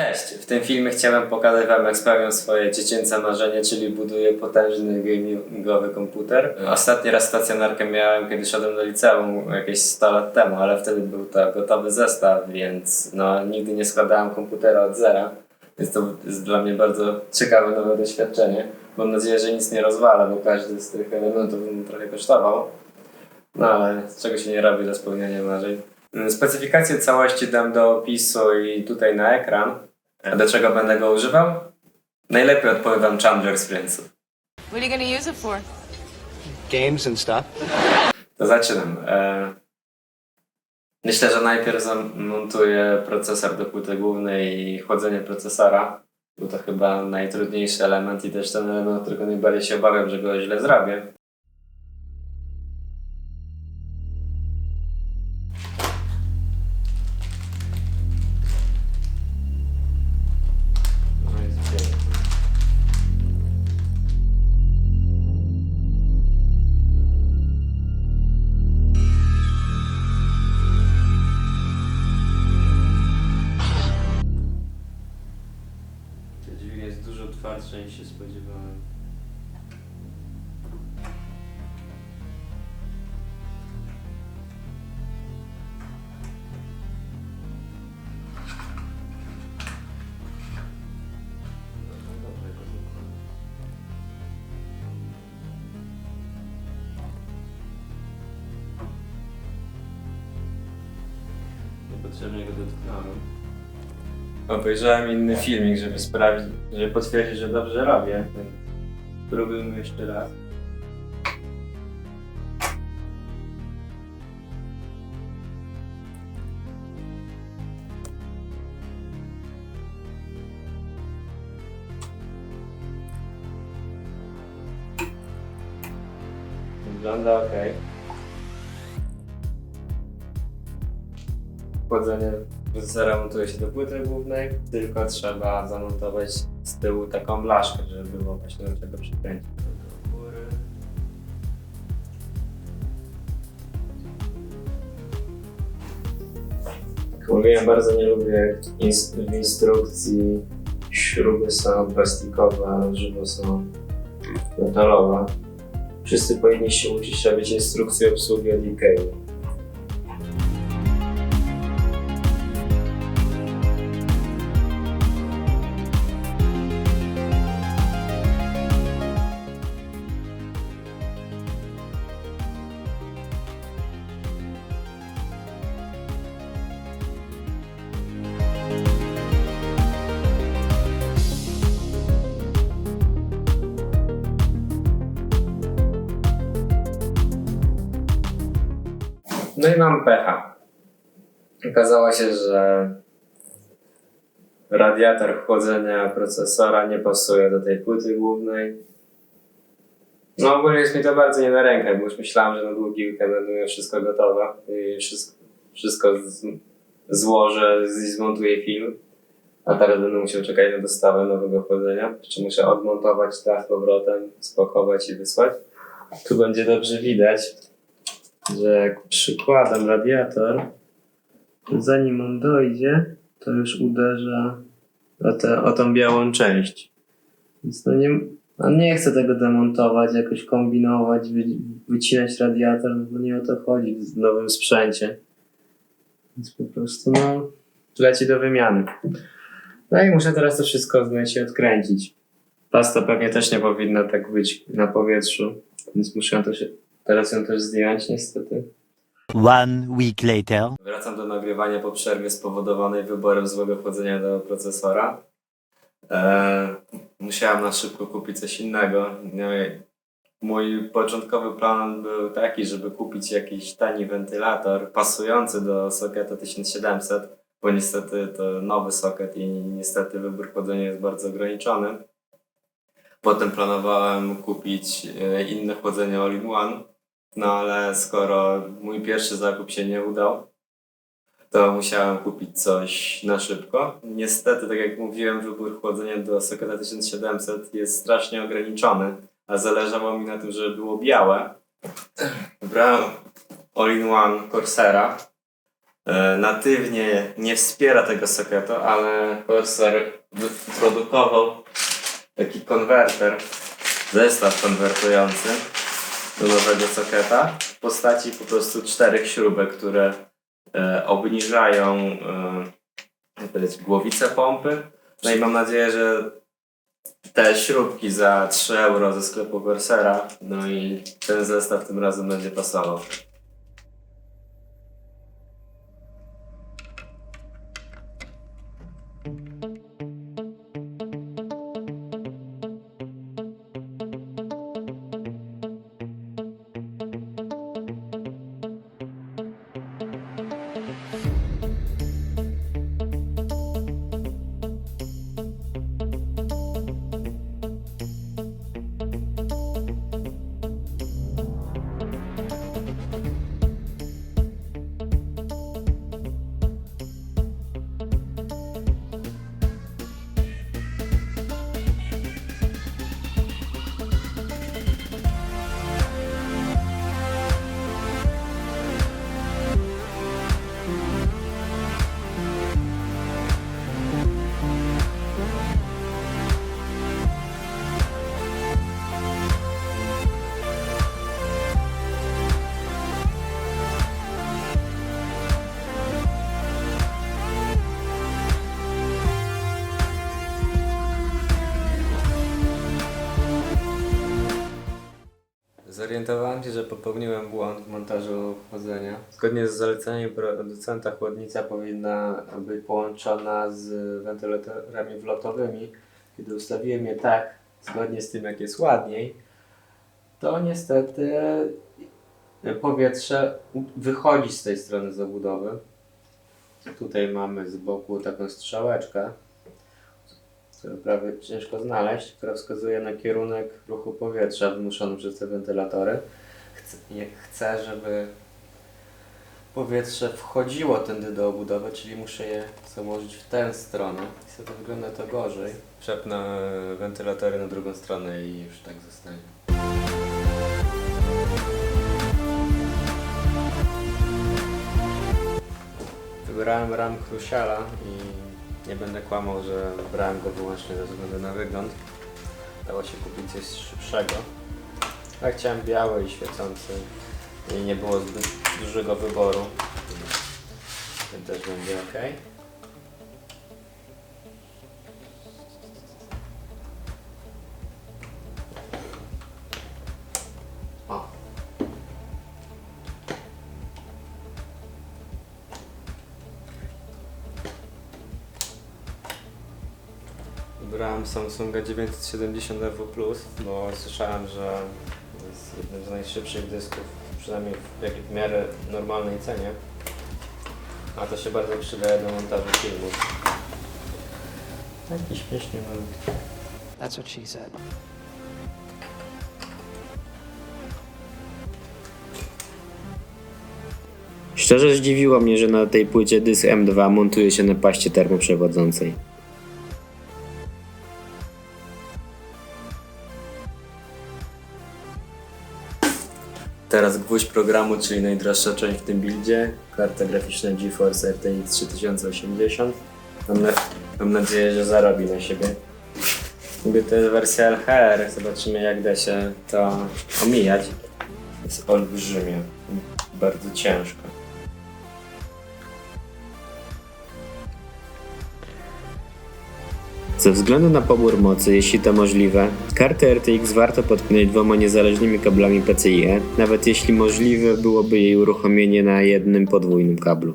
Cześć! W tym filmie chciałem pokazać Wam, jak spełniam swoje dziecięce marzenie, czyli buduję potężny gamingowy komputer. Ostatni raz stacjonarkę miałem, kiedy szedłem do liceum jakieś 100 lat temu, ale wtedy był to gotowy zestaw, więc no, nigdy nie składałem komputera od zera. Więc to jest dla mnie bardzo ciekawe nowe doświadczenie. Mam nadzieję, że nic nie rozwala, bo każdy z tych elementów trochę kosztował. No ale czego się nie robi dla spełniania marzeń. Specyfikację całości dam do opisu i tutaj na ekran. A do czego będę go używał? Najlepiej odpowiem wam Chandler z Friendsów. What are you to use it for? games and stuff. To zaczynam. E, Myślę, że najpierw zamontuję procesor do płyty głównej i chłodzenie procesora. Był to chyba najtrudniejszy element i też ten element, którego najbardziej się obawiam, że go źle zrobię. Niż się spodziewałem. Niepotrzebnie go dotknąłem. Obejrzałem inny filmik, żeby sprawdzić, żeby potwierdzić, że dobrze robię. więc Spróbujmy jeszcze raz. Wygląda ok. Chłodzenie procesora montuje się do płyty głównej, tylko trzeba zamontować z tyłu taką blaszkę, żeby było właśnie do czego przykręcić. Jak mówiłem, bardzo nie lubię ins- w instrukcji śruby są plastikowe, a żywo są metalowe. Wszyscy powinni się uczyć robić instrukcję obsługi od Ikei. No i mam pecha. Okazało się, że radiator chłodzenia procesora nie pasuje do tej płyty głównej. No ogólnie jest mi to bardzo nie na rękę, bo już myślałem, że na długi weekend będę miał wszystko gotowe i wszystko, wszystko z, złożę i zmontuję film. A teraz będę musiał czekać na dostawę nowego chłodzenia. Jeszcze muszę odmontować tak z powrotem, spakować i wysłać. Tu będzie dobrze widać, że jak przykładam radiator, to zanim on dojdzie, to już uderza o, tę o tą białą część. Więc no nie, no nie chcę tego demontować, jakoś kombinować, wy, wycinać radiator, no bo nie o to chodzi w nowym sprzęcie. Więc po prostu no, leci do wymiany. No i muszę teraz to wszystko zmyć i odkręcić. Pasta pewnie też nie powinna tak być na powietrzu, więc muszę ją też, teraz ją też zdjąć niestety. One week later. Wracam do nagrywania po przerwie spowodowanej wyborem złego chłodzenia do procesora. Eee, musiałem na szybko kupić coś innego. No Mój początkowy plan był taki, żeby kupić jakiś tani wentylator pasujący do soketa 1700, bo niestety to nowy soket i niestety wybór chłodzenia jest bardzo ograniczony. Potem planowałem kupić e, inne chłodzenie all-in-one, no ale skoro mój pierwszy zakup się nie udał, to musiałem kupić coś na szybko. Niestety, tak jak mówiłem, wybór chłodzenia do soketa 1700 jest strasznie ograniczony, a zależało mi na tym, żeby było białe. Wybrałem all-in-one Corsera. e, natywnie nie wspiera tego sokietu, ale Corsair wyprodukował taki konwerter, zestaw konwertujący do nowego soketa w postaci po prostu czterech śrubek, które e, obniżają e, głowicę pompy. No i mam nadzieję, że te śrubki za 3 euro ze sklepu Corsera, no i ten zestaw tym razem będzie pasował. Zorientowałem się, że popełniłem błąd w montażu chłodzenia. Zgodnie z zaleceniem producenta chłodnica powinna być połączona z wentylatorami wlotowymi. Kiedy ustawiłem je tak, zgodnie z tym jak jest ładniej, to niestety powietrze wychodzi z tej strony zabudowy. Tutaj mamy z boku taką strzałeczkę, którą prawie ciężko znaleźć, która wskazuje na kierunek ruchu powietrza wymuszony przez te wentylatory. Chcę, chcę, żeby powietrze wchodziło tędy do obudowy, czyli muszę je założyć w tę stronę. Niestety wygląda to gorzej. Przepnę wentylatory na drugą stronę i już tak zostanie. Wybrałem ram Cruciala i nie będę kłamał, że wybrałem go wyłącznie ze względu na wygląd. Dało się kupić coś szybszego. Ja chciałem biały i świecący i nie było zbyt dużego wyboru. Ten też będzie ok. Wybrałem Samsunga 970 EVO Plus, bo słyszałem, że jest jednym z najszybszych dysków, przynajmniej w jak- w miarę normalnej cenie. A to się bardzo przydaje do montażu filmów. Taki śmieszny mam. That's what she said. Szczerze zdziwiło mnie, że na tej płycie dysk M2 montuje się na paście termoprzewodzącej. Teraz gwóźdź programu, czyli najdroższa część w tym buildzie. Karta graficzna GeForce RTX 3080. Mam, na, mam nadzieję, że zarobi na siebie. Niby to jest wersja LHR, zobaczymy jak da się to omijać. Jest olbrzymie, bardzo ciężko. Ze względu na pobór mocy, jeśli to możliwe, kartę RTX warto podpinać dwoma niezależnymi kablami PCIe, nawet jeśli możliwe byłoby jej uruchomienie na jednym podwójnym kablu.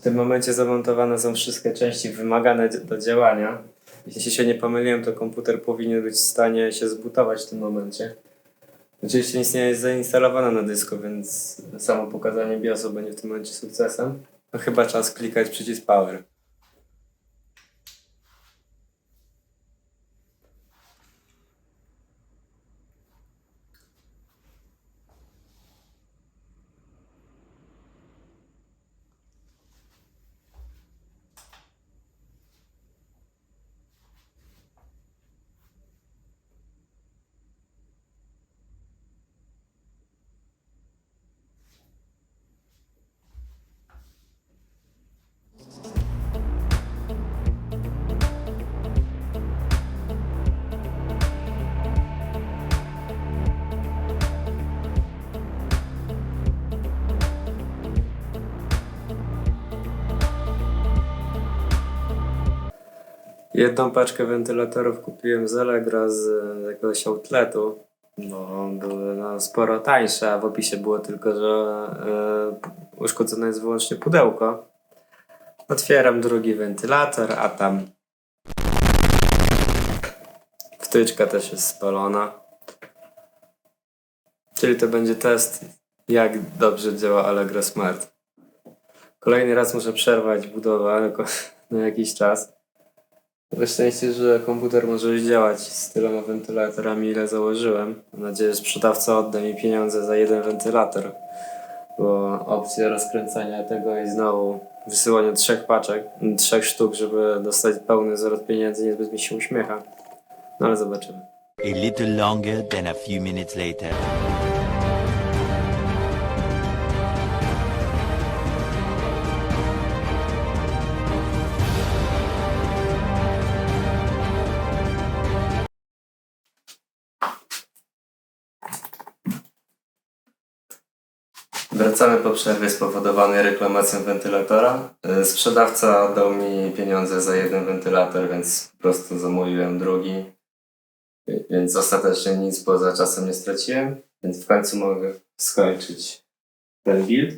W tym momencie zamontowane są wszystkie części wymagane do działania. Jeśli się nie pomyliłem, to komputer powinien być w stanie się zbutować w tym momencie. Oczywiście nic nie jest zainstalowane na dysku, więc samo pokazanie BIOSu będzie w tym momencie sukcesem. No chyba czas klikać przycisk Power. Jedną paczkę wentylatorów kupiłem z Allegra z jakiegoś outletu, bo były no, sporo tańsze, a w opisie było tylko, że p- uszkodzone jest wyłącznie pudełko. Otwieram drugi wentylator, a tam wtyczka też jest spalona. Czyli to będzie test, jak dobrze działa Allegro Smart. Kolejny raz muszę przerwać budowę na jakiś czas. Na szczęście, że komputer może już działać z tyloma wentylatorami, ile założyłem. Mam nadzieję, że sprzedawca odda mi pieniądze za jeden wentylator. Bo opcja rozkręcania tego i znowu wysyłania trzech paczek, trzech sztuk, żeby dostać pełny zwrot pieniędzy, niezbyt mi się uśmiecha. No ale zobaczymy. A little longer than a few minutes later. Wracamy po przerwie spowodowanej reklamacją wentylatora. Y, Sprzedawca dał mi pieniądze za jeden wentylator, więc po prostu zamówiłem drugi. Y, Więc ostatecznie nic poza czasem nie straciłem, więc w końcu mogę skończyć ten build.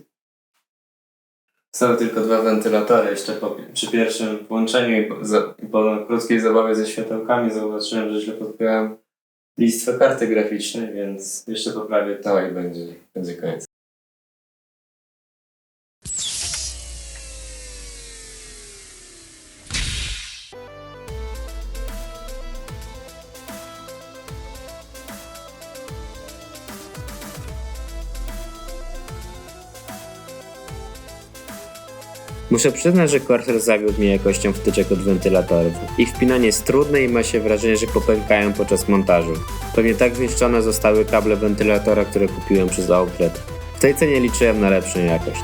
Są tylko dwa wentylatory. Jeszcze po, przy pierwszym włączeniu i po, po krótkiej zabawie ze światełkami zauważyłem, że źle podpiąłem listwę karty graficznej, więc jeszcze poprawię to i będzie, będzie koniec. Muszę przyznać, że Corsair zawiódł mnie jakością wtyczek od wentylatorów. Ich wpinanie jest trudne i ma się wrażenie, że popękają podczas montażu. Pewnie tak zniszczone zostały kable wentylatora, które kupiłem przez outlet. W tej cenie liczyłem na lepszą jakość.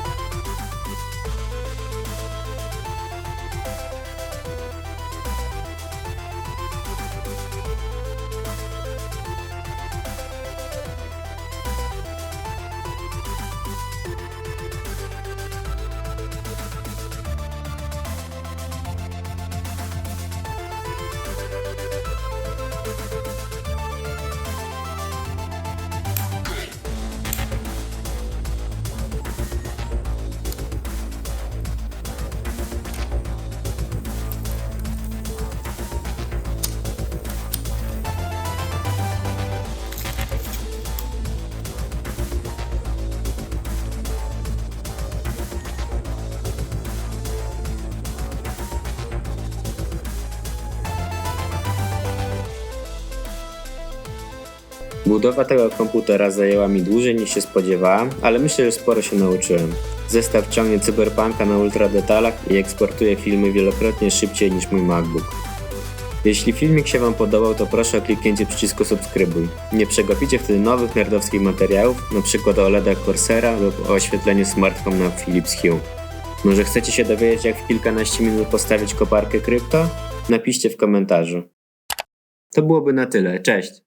Budowa tego komputera zajęła mi dłużej niż się spodziewałem, ale myślę, że sporo się nauczyłem. Zestaw ciągnie cyberpunka na ultra detalach i eksportuje filmy wielokrotnie szybciej niż mój MacBook. Jeśli filmik się Wam podobał, to proszę o kliknięcie przycisku subskrybuj. Nie przegapicie wtedy nowych nerdowskich materiałów, np. o OLEDach Corsera lub o oświetleniu smartfon na Philips Hue. Może chcecie się dowiedzieć, jak w kilkanaście minut postawić koparkę krypto? Napiszcie w komentarzu. To byłoby na tyle. Cześć!